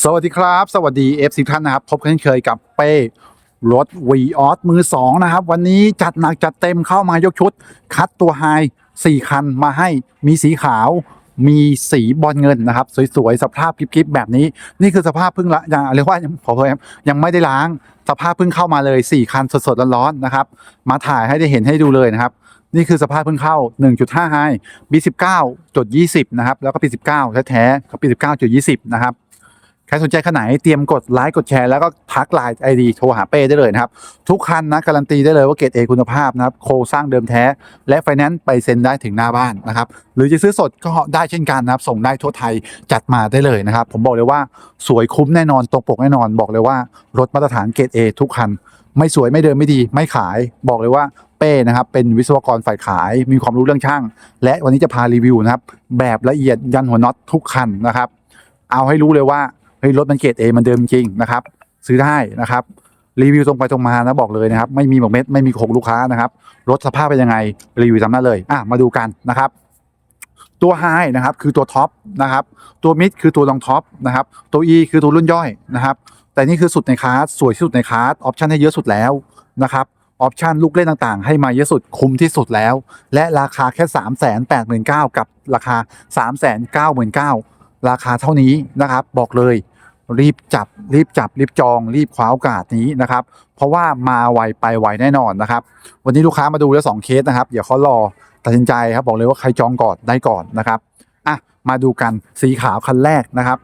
สวัสดีครับ สวัสดี FC ท่านนะครับพบกันเช่นเคยกับเป้รถวีออสมือ2นะครับ วันนี้จัดหนักจัดเต็มเข้ามายกชุด คัดตัวไฮ4คันมาให้มีสีขาว มีสีบอลเงินนะครับ สวยๆ สภาพคลิปๆแบบนี้ นี่คือสภาพเพิ่งละยังเรียกว่ายังขอโทษครับยังไม่ได้ล้าง สภาพเพิ่งเข้ามาเลย4คันสดๆร้อนๆนะครับ มาถ่ายให้ได้เห็นให้ดูเลยนะครับนี่คือสภาพเพิ่งเข้า 1.5 ไฮ B19 จุด20 นะครับ แล้วก็ P19 แท้ๆกับ P19 จุด20 นะครับ ใครสนใจขนาดไหนเตรียมกดไลค์กดแชร์แล้วก็ทักไลน์ไอดีโทรหาเป้ได้เลยนะครับ ทุกคันนะการันตีได้เลยว่าเกรดเอคุณภาพนะครับโครงสร้างเดิมแท้ และไฟแนนซ์ไปเซ็นได้ถึงหน้าบ้านนะครับ หรือจะซื้อสดก็ได้เช่นกันนะครับ ส่งได้ทั่วไทยจัดมาได้เลยนะครับ ผมบอกเลยว่าสวยคุ้มแน่นอนตรงปกแน่นอน บอกเลยว่ารถมาตรฐานเกรดเอทุกคัน ไม่สวยไม่เดิมไม่ดี ไม่ขายบอกเลยว่าเป้นะครับเป็นวิศวกรฝ่ายขายมีความรู้เรื่องช่าง และวันนี้จะพารีวิวนะครับแบบละเอียดยันหัวน็อตทุกคันนะครับ เอาให้รู้เลยว่า เฮ้ยรถมันเกรดเอมันเดิมจริงนะครับ ซื้อได้นะครับรีวิวตรงไปตรงมานะบอกเลยนะครับ ไม่มีหมกเม็ดไม่มีโขกลูกค้านะครับรถสภาพเป็นยังไงรีวิวตามนั้เลยอะมาดูกันนะครับ ตัวไฮนะครับคือตัวท็อปนะครับ ตัวมิดคือตัวรองท็อปนะครับ ตัว E คือตัวรุ่นย่อยนะครับ แต่นี่คือสุดในคลาสสวยที่สุดในคลาสออปชันให้เยอะสุดแล้วนะครับออปชันลูกเล่นต่างๆ ให้มาเยอะสุดคุ้มที่สุดแล้ว และราคาแค่ 3 8 9 0 0 0กับราคา 3 9 9 0 0 0ราคาเท่านี้นะครับ บอกเลย รีบจับรีบจับรีบจอง รีบคว้าโอกาสนี้นะครับ เพราะว่ามาไวไปไวแน่นอนนะครับ วันนี้ลูกค้ามาดูแล้วสองเคสนะครับ เดี๋ยวเขารอตัดสินใจครับบอกเลยว่าใครจองก่อนได้ก่อนนะครับอะมาดูกันสีขาวคันแรกนะครับ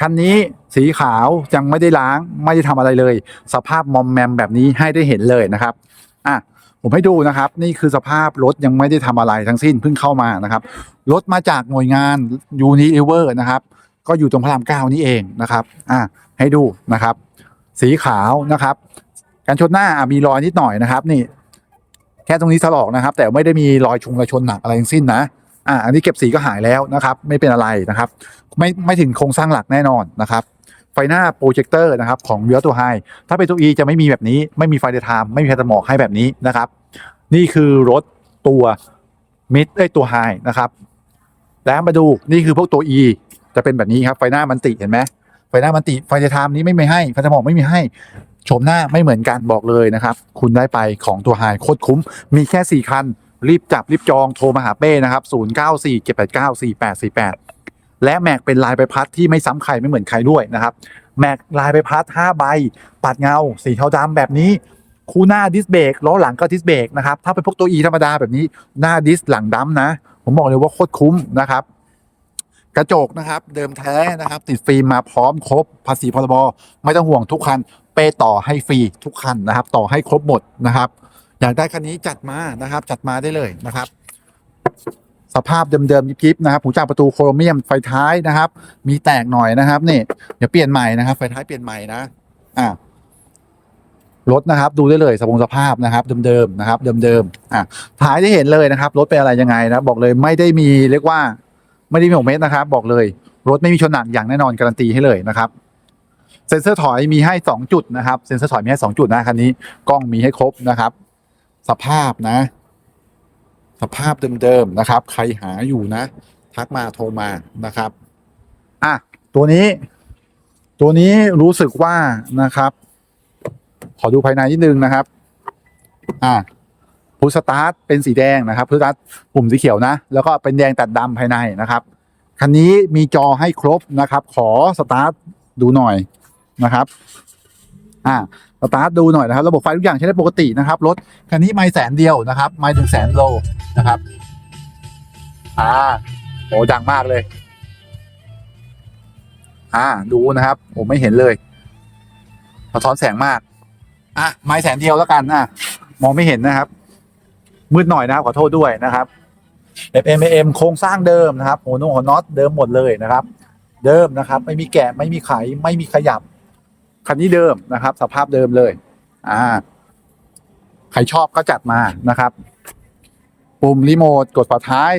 คันนี้สีขาวยังไม่ได้ล้างไม่ได้ทำอะไรเลย สภาพมอมแมมแบบนี้ให้ได้เห็นเลยนะครับอะผมให้ดูนะครับ นี่คือสภาพรถยังไม่ได้ทำอะไรทั้งสิ้นเพิ่งเข้ามานะครับรถมาจากหน่วยงานยูนิเวอร์นะครับ ก็อยู่ตรงพระรามเก้านี่เองนะครับอะให้ดูนะครับ สีขาวนะครับ การชนหน้าอะมีรอยนิดหน่อยนะครับ นี่ แค่ตรงนี้ถลอกนะครับ แต่ไม่ได้มีรอยชุงรอยชนหนักอะไรทั้งสิ้นนะอะอันนี้เก็บสีก็หายแล้วนะครับ ไม่เป็นอะไรนะครับ ไม่ไม่ถึงโครงสร้างหลักแน่นอนนะครับไฟหน้าโปรเจคเตอร์นะครับของเวียตัวไฮถ้าเป็นตัว E จะไม่มีแบบนี้ ไม่มีไฟเดย์ไทม์ไม่มีไฟตะหมอกให้แบบนี้นะครับ นี่คือรถตัวมิดไอตัวไฮนะครับ แล้วมาดูนี่คือพวกตัว E จะเป็นแบบนี้ครับไฟหน้ามันติเห็นไหมไฟหน้ามันติไฟเดย์ไทม์นี้ไม่มีให้ไฟตะมอกไม่มีให้โฉมหน้าไม่เหมือนกันบอกเลยนะครับ คุณได้ไปของตัวไฮโคตรคุ้ม มีแค่ 4 คัน รีบจับ รีบจองโทรมาหาเป้นะครับ 0 9 4 7 8 9 4 8 4 8 และแม็กเป็นลายใบพัดที่ไม่ซ้ำใครไม่เหมือนใครด้วยนะครับ แม็กลายใบพัด 5 ใบ ปัดเงา สีเทาดำแบบนี้ คู่หน้าดิสเบรกล้อหลังก็ดิสเบรกนะครับ ถ้าเป็นพวกตัว E ธรรมดาแบบนี้หน้าดิสหลังดำนะ ผมบอกเลยว่าโคตรคุ้มนะครับ กระจกนะครับ เดิมแท้นะครับ ติดฟิล์มมาพร้อมครบภาษีพรบไม่ต้องห่วงทุกคัน เปต่อให้ฟรีทุกคันนะครับ ต่อให้ครบหมดนะครับ อยากได้คันนี้จัดมานะครับ จัดมาได้เลยนะครับ สภาพเดิมๆยิบๆนะครับหูจาประตูโครเมียมไฟท้ายนะครับ มีแตกหน่อยนะครับนี่เดี๋ยวเปลี่ยนใหม่นะครับ ไฟท้ายเปลี่ยนใหม่นะอ่ารถนะครับดูได้เลยสภงสภาพนะครับ เดิมๆนะครับ เดิมๆอะถ่ายได้เห็นเลยนะครับรถเป็นอะไรยังไงนะบอกเลยไม่ได้มีเรียกว่า ไม่ได้มีหกเมตรนะครับ บอกเลยรถไม่มีชนหนักอย่างแน่นอนการันตีให้เลยนะครับเซ็นเซอร์ถอยมีให้สองจุดนะครับเซ็นเซอร์ถอยมีให้สองจุดนะคันนี้กล้องมีให้ครบนะครับ สภาพนะ สภาพเดิมๆนะครับ ใครหาอยู่นะ ทักมาโทรมานะครับอะตัวนี้ ตัวนี้รู้สึกว่านะครับ ขอดูภายในนิดนึงนะครับ อะ พุสตาร์ทเป็นสีแดงนะครับพุสตาร์ทปุ่มสีเขียวนะ แล้วก็เป็นแดงตัดดำภายในนะครับ คันนี้มีจอให้ครบนะครับ ขอสตาร์ทดูหน่อยนะครับอะสตาร์ทดูหน่อยนะครับ ระบบไฟทุกอย่างใช้ได้ปกตินะครับ รถคันนี้ไม่แสนเดียวนะครับ ไม่ถึงแสนโลนะครับอ่าโอ้ดังมากเลย อ่า ดูนะครับ ผมไม่เห็นเลยสะท้อนแสงมาก อะ ไม่แสนเดียวแล้วกัน อะ มองไม่เห็นนะครับ มืดหน่อยนะครับขอโทษด้วยนะครับ FM AM โครงสร้างเดิมนะครับหัวนงหัวน็อตเดิมหมดเลยนะครับ เดิมนะครับ ไม่มีแกะไม่มีไขไม่มีขยับ คันนี้เดิมนะครับ สภาพเดิมเลย อ่า ใครชอบก็จัดมานะครับ ปุ่มรีโมทกดฝาท้าย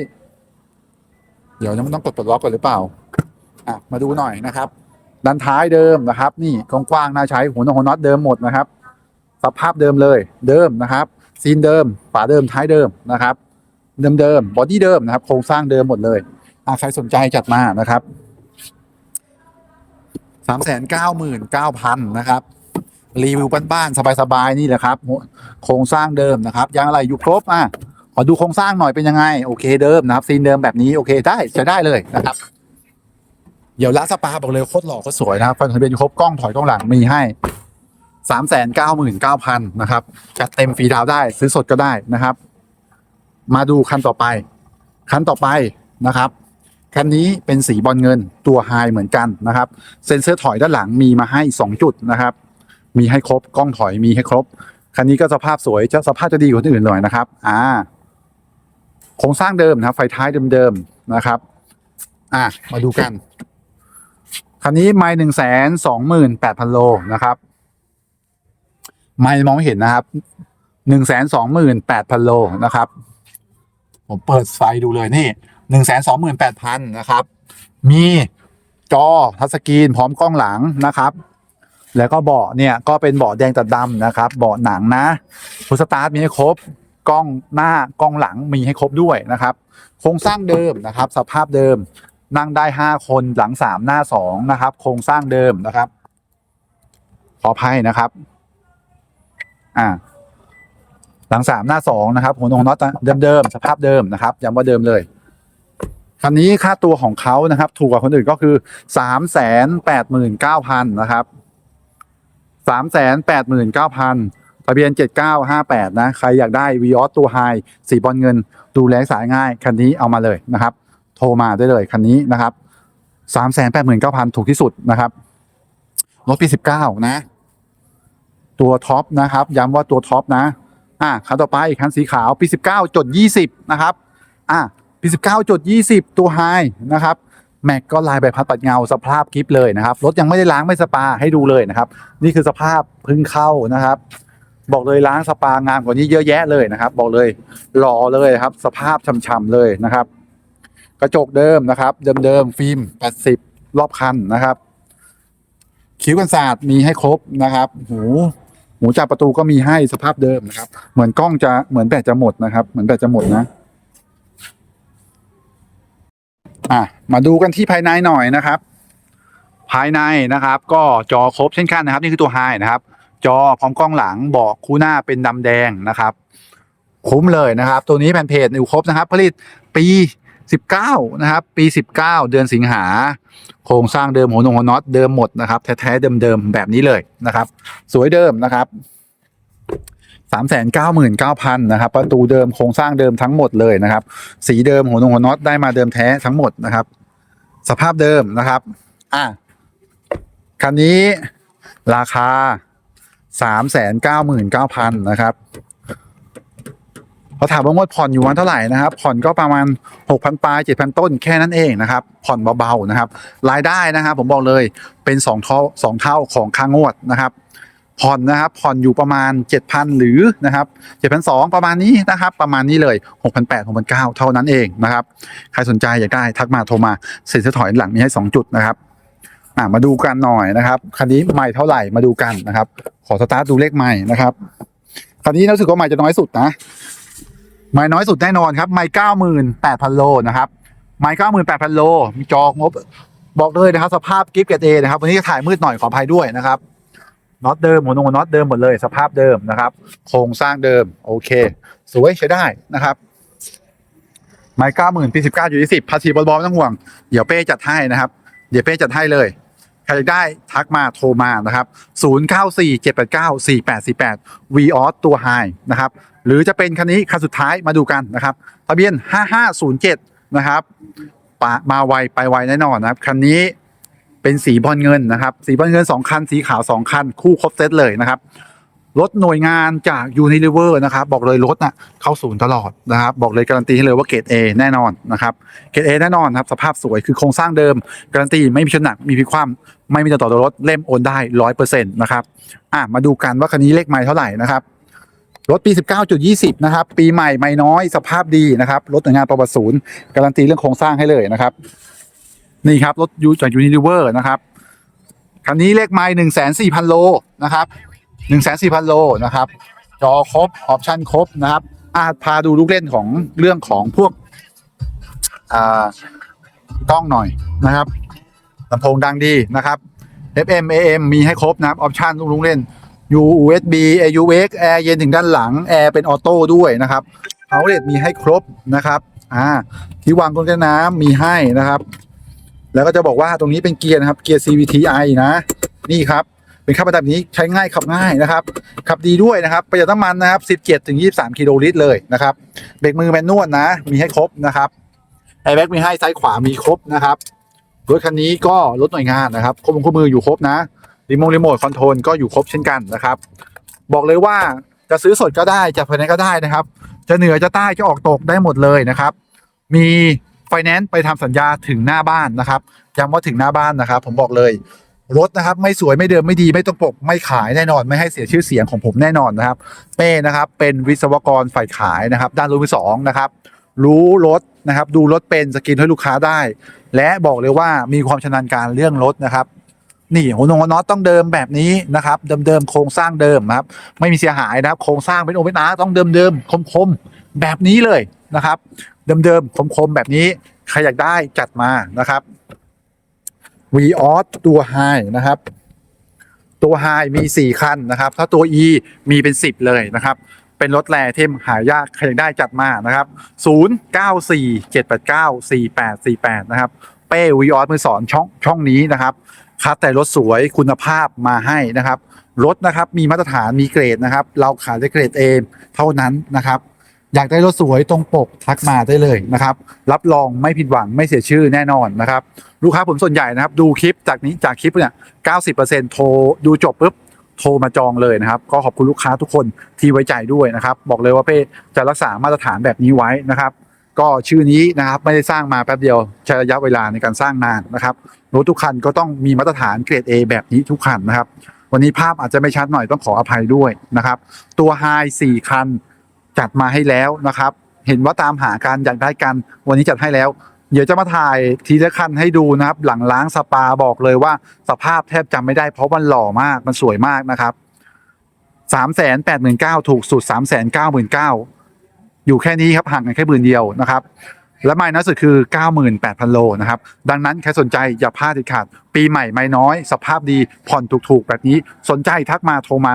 เดี๋ยวยังต้องกดปลดล็อกก่อนหรือเปล่าอะมาดูหน่อยนะครับด้านท้ายเดิมนะครับ นี่กว้างๆน่าใช้หัวนงหัวน็อตเดิมหมดนะครับ สภาพเดิมเลย เดิมนะครับ ซีนเดิม ฝาเดิมท้ายเดิมนะครับ เดิมๆบอดี้เดิมนะครับ โครงสร้างเดิมหมดเลยอะใครสนใจจัดมานะครับสามแสนเก้าหมื่นเก้าพันนะครับ รีวิวบ้านๆสบายๆนี่แหละครับ โครงสร้างเดิมนะครับยางอะไรอยู่ครบอะขอดูโครงสร้างหน่อยเป็นยังไง โอเคเดิมนะครับ ซีนเดิมแบบนี้โอเคได้จะได้เลยนะครับ เดี๋ยวละสปาบอกเลยโคตรหล่อโคตรสวยนะครับฟันทะเบียนอยู่ครบกล้องถอยกล้องหลังมีให้ สามแสนเก้าหมื่นเก้าพันนะครับจัดเต็มฟรีดาวได้ซื้อสดก็ได้นะครับ มาดูคันต่อไป คันต่อไปนะครับคันนี้เป็นสีบอลเงินตัวไฮเหมือนกันนะครับ เซ็นเซอร์ถอยด้านหลังมีมาให้สองจุดนะครับ มีให้ครบกล้องถอยมีให้ครบ คันนี้ก็สภาพสวยจะสภาพจะดีกว่าที่อื่นหน่อยนะครับอ่าโครงสร้างเดิมนะครับ ไฟท้ายเดิมๆนะครับ อะมาดูกันคันนี้ไม่หนึ่งแสนสองหมื่นแปดพันโลนะครับ ไม่มองไม่เห็นนะครับหนึ่งแสนสองหมื่นแปดพันโลนะครับ ผมเปิดไฟดูเลยนี่หนึ่งแสนสองหมื่นแปดพันนะครับ มีจอทัชสกรีนพร้อมกล้องหลังนะครับ แล้วก็เบาะเนี่ยก็เป็นเบาะแดงตัดดำนะครับ เบาะหนังนะพุทสตาร์ทมีให้ครบกล้องหน้ากล้องหลังมีให้ครบด้วยนะครับ โครงสร้างเดิมนะครับ สภาพเดิมนั่งได้ห้าคนหลังสามหน้าสองนะครับ โครงสร้างเดิมนะครับ ขออภัยนะครับ อ่า หลังสามหน้าสองนะครับหัวนงน็อตเดิมๆสภาพเดิมนะครับย้ำว่าเดิมเลยคันนี้ค่าตัวของเขานะครับ ถูกกว่าคนอื่นก็คือสามแสนแปดหมื่นเก้าพันนะครับสามแสนแปดหมื่นเก้าพันทะเบียนเจ็ดเก้าห้าแปดนะ ใครอยากได้วีออสตัวไฮสีบอลเงิน ดูแลสายง่าย คันนี้เอามาเลยนะครับ โทรมาได้เลยคันนี้นะครับสามแสนแปดหมื่นเก้าพันถูกที่สุดนะครับรถปีสิบเก้านะ ตัวท็อปนะครับ ย้ำว่าตัวท็อปนะ อะคันต่อไปคันสีขาวปีสิบเก้าจดยี่สิบนะครับ อะปีสิบเก้าจดยี่สิบตัวไฮนะครับแม็กก็ลายใบพัดปัดเงาสภาพกิฟเลยนะครับ รถยังไม่ได้ล้างไม่สปาให้ดูเลยนะครับ นี่คือสภาพพึ่งเข้านะครับ บอกเลยล้างสปางามกว่านี้เยอะแยะเลยนะครับ บอกเลยหล่อเลยครับ สภาพช่ำๆเลยนะครับ กระจกเดิมนะครับ เดิมๆฟิล์ม 80 รอบคันนะครับ คิ้วกันศาสตร์มีให้ครบนะครับหู หูจับประตูก็มีให้สภาพเดิมนะครับ เหมือนกล้องจะเหมือนแบตจะหมดนะครับ เหมือนแบตจะหมดนะ อะมาดูกันที่ภายในหน่อยนะครับ ภายในนะครับ ก็จอครบเช่นกันนะครับ นี่คือตัวไฮนะครับ จอพร้อมกล้องหลังบอกคู่หน้าเป็นดำแดงนะครับ คุ้มเลยนะครับ ตัวนี้แผ่นเพจอยู่ครบนะครับ ผลิตปี 19 นะครับ ปี 19 เดือนสิงหา โครงสร้างเดิมหัวนงหัวน็อตเดิมหมดนะครับ แท้ๆเดิมๆแบบนี้เลยนะครับ สวยเดิมนะครับสามแสนเก้าหมื่นเก้าพันนะครับ ประตูเดิมโครงสร้างเดิมทั้งหมดเลยนะครับ สีเดิมหัวนงหัวน็อตได้มาเดิมแท้ทั้งหมดนะครับ สภาพเดิมนะครับ อะคันนี้ราคาสามแสนเก้าหมื่นเก้าพันนะครับ พอถามว่างวดผ่อนอยู่วันเท่าไหร่นะครับ ผ่อนก็ประมาณหกพันปลายเจ็ดพันต้นแค่นั้นเองนะครับ ผ่อนเบาๆนะครับ รายได้นะครับ ผมบอกเลยเป็นสองเท่าสองเท่าของค่างวดนะครับ ผ่อนนะครับ ผ่อนอยู่ประมาณ 7,000 หรือนะครับ7,200 ประมาณนี้นะครับ ประมาณนี้เลย 6,800 6,900 เท่านั้นเองนะครับ ใครสนใจอยากได้ทักมาโทรมาเซ็นเซอร์ถอยหลังมีให้ 2 จุดนะครับอะมาดูกันหน่อยนะครับคันนี้ใหม่เท่าไหร่มาดูกันนะครับ ขอสตาร์ทดูเลขใหม่นะครับคันนี้รู้สึกว่าใหม่จะน้อยสุดนะ ใหม่น้อยสุดแน่นอนครับใหม่98,000โลนะครับใหม่98,000โลมีจองบบอกเลยนะครับ สภาพกิฟต์เกตเอนะครับ วันนี้จะถ่ายมืดหน่อยขออภัยด้วยนะครับน็อตเดิมหัวนงหัวน็อตเดิมหมดเลย สภาพเดิมนะครับ โครงสร้างเดิม โอเค สวยใช้ได้นะครับ ไมค์เก้าหมื่นปีสิบเก้าอยู่ที่สิบภาษีบอลบอลไม่ต้องห่วง เดี๋ยวเป้จัดให้นะครับ เดี๋ยวเป้จัดให้เลยใครได้ทักมาโทรมานะครับ 0 9 4 7 8 9 4 8 4 8 v ออสตัวไฮนะครับ หรือจะเป็นคันนี้คันสุดท้ายมาดูกันนะครับ ทะเบียน 5507 นะครับปะมาไวไปไวแน่นอนนะครับ คันนี้เป็นสีบอลเงินนะครับ สีบอลเงิน 2 คัน สีขาว 2 คัน คู่ครบเซตเลยนะครับ รถหน่วยงานจากยูนิลิเวอร์นะครับ บอกเลยรถน่ะเข้าศูนย์ตลอดนะครับ บอกเลยการันตีให้เลยว่าเกรด A แน่นอนนะครับ เกรด A แน่นอนครับ สภาพสวยคือโครงสร้างเดิม การันตีไม่มีชนหนัก มีพิคว่ำไม่มีต่อต่อรถ เล่มโอนได้ร้อยเปอร์เซ็นต์นะครับ อะ มาดูกันว่าคันนี้เลขไมล์เท่าไหร่นะครับ รถปี 19.20 นะครับ ปีใหม่ไม่น้อยสภาพดีนะครับ รถหน่วยงานประวัติศูนย์การันตีเรื่องโครงสร้างให้เลยนะครับ นี่ครับ รถยูจากยูนิเวอร์นะครับ คันนี้เลขไม้หนึ่งแสนสี่พันโลนะครับหนึ่งแสนสี่พันโลนะครับ จอครบ ออปชั่นครบนะครับ อาพาดูลูกเล่นของเรื่องของพวกอ่ากล้องหน่อยนะครับลำโพงดังดีนะครับ FM AM มีให้ครบนะครับ ออปชันลุงๆเล่น USB AUX แอร์เย็นถึงด้านหลัง แอร์เป็นออโต้ด้วยนะครับเอาเลตมีให้ครบนะครับอ่าที่วางก้นกันน้ำมีให้นะครับ แล้วก็จะบอกว่าตรงนี้เป็นเกียร์นะครับ เกียร์ CVTi นะ นี่ครับ เป็นขับแบบนี้ใช้ง่ายขับง่ายนะครับ ขับดีด้วยนะครับ ประหยัดน้ำมันนะครับ 17ถึง23 กิโลลิตรเลยนะครับ เบรกมือแมนนวลนะ มีให้ครบนะครับแอร์แบ็กมีให้ซ้ายขวามีครบนะครับ รถคันนี้ก็รถหน่วยงานนะครับควบคุมข้อมืออยู่ครบนะ รีโมทรีโมทคอนโทรลก็อยู่ครบเช่นกันนะครับ บอกเลยว่าจะซื้อสดก็ได้จะภายในก็ได้นะครับ จะเหนือจะใต้จะออกตกได้หมดเลยนะครับ มีไฟแนนซ์ไปทำสัญญาถึงหน้าบ้านนะครับย้ำว่าถึงหน้าบ้านนะครับ ผมบอกเลยรถนะครับ ไม่สวยไม่เดิมไม่ดีไม่ต้องปกไม่ขายแน่นอน ไม่ให้เสียชื่อเสียงของผมแน่นอนนะครับ เป้นะครับ เป็นวิศวกรฝ่ายขายนะครับ ด้านรุ่นที่สองนะครับ รู้รถนะครับ ดูรถเป็นสกินให้ลูกค้าได้ และบอกเลยว่ามีความชำนาญการเรื่องรถนะครับ นี่หัวนงหัวน็อตต้องเดิมแบบนี้นะครับเดิมๆโครงสร้างเดิมครับ ไม่มีเสียหายนะครับโครงสร้างเป็นโอเปนอาร์ต้องเดิมๆคมๆแบบนี้เลยนะครับ เดิมๆคมๆแบบนี้ใครอยากได้จัดมานะครับ v ีออสตัวไฮนะครับตัวไฮมี 4 คันนะครับ ถ้าตัว E มีเป็น 10 เลยนะครับ เป็นรถแร่เทมหายากใครอยากได้จัดมานะครับ 0 9 4 7 8 9 4 8 4 8 นะครับ เป้วีออสมือสอนช่องช่องนี้นะครับ คัดแต่รถสวยคุณภาพมาให้นะครับ รถนะครับมีมาตรฐานมีเกรดนะครับ เราขายได้เกรดเอเท่านั้นนะครับ อยากได้รถสวยตรงปกทักมาได้เลยนะครับ รับรองไม่ผิดหวังไม่เสียชื่อแน่นอนนะครับ ลูกค้าผมส่วนใหญ่นะครับ ดูคลิปจากนี้จากคลิปเนี่ย90%โทรดูจบปุ๊บโทรมาจองเลยนะครับ ก็ขอบคุณลูกค้าทุกคนที่ไว้ใจด้วยนะครับ บอกเลยว่าเป้จะรักษามาตรฐานแบบนี้ไว้นะครับ ก็ชื่อนี้นะครับไม่ได้สร้างมาแป๊บเดียวใช้ระยะเวลาในการสร้างนานนะครับรถทุกคันก็ต้องมีมาตรฐานเกรด A แบบนี้ทุกคันนะครับ วันนี้ภาพอาจจะไม่ชัดหน่อยต้องขออภัยด้วยนะครับ ตัวไฮ4คันจัดมาให้แล้วนะครับ เห็นว่าตามหาการอยากได้กัน วันนี้จัดให้แล้ว เดี๋ยวจะมาถ่ายทีละคันให้ดูนะครับ หลังล้างสปาบอกเลยว่าสภาพแทบจำไม่ได้เพราะมันหล่อมากมันสวยมากนะครับสามแสนแปดหมื่นเก้าถูกสุดสามแสนเก้าหมื่นเก้า อยู่แค่นี้ครับห่างกันแค่หมื่นเดียวนะครับและไม่น้อยสุดคือ 98,000 โลนะครับ ดังนั้นใครสนใจอย่าพลาดเด็ดขาด ปีใหม่ไม่น้อย สภาพดีผ่อนถูกๆ แบบนี้สนใจทักมาโทรมา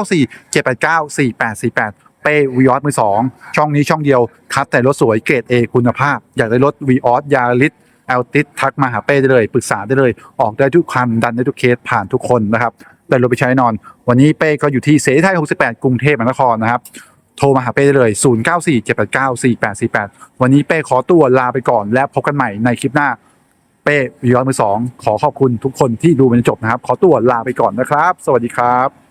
094 789 4848 เป้วีออสมือสองช่องนี้ช่องเดียว คัดแต่รถสวยเกรด A คุณภาพ อยากได้รถวีออสยาริสแอลติสทักมาหาเป้ได้เลย ปรึกษาได้เลย ออกได้ทุกคันดันได้ทุกเคสผ่านทุกคนนะครับได้รถไปใช้แน่นอน วันนี้เป้ก็อยู่ที่เสรีไทย 68 กรุงเทพมหานครนะครับ โทรมาหาเป้ได้เลย 0 9 4 7 8 9 4 8 4 8 วันนี้เป้ขอตัวลาไปก่อน และพบกันใหม่ในคลิปหน้า เป้ย้อนมือสองขอขอบคุณทุกคนที่ดูมันจนจบนะครับ ขอตัวลาไปก่อนนะครับ สวัสดีครับ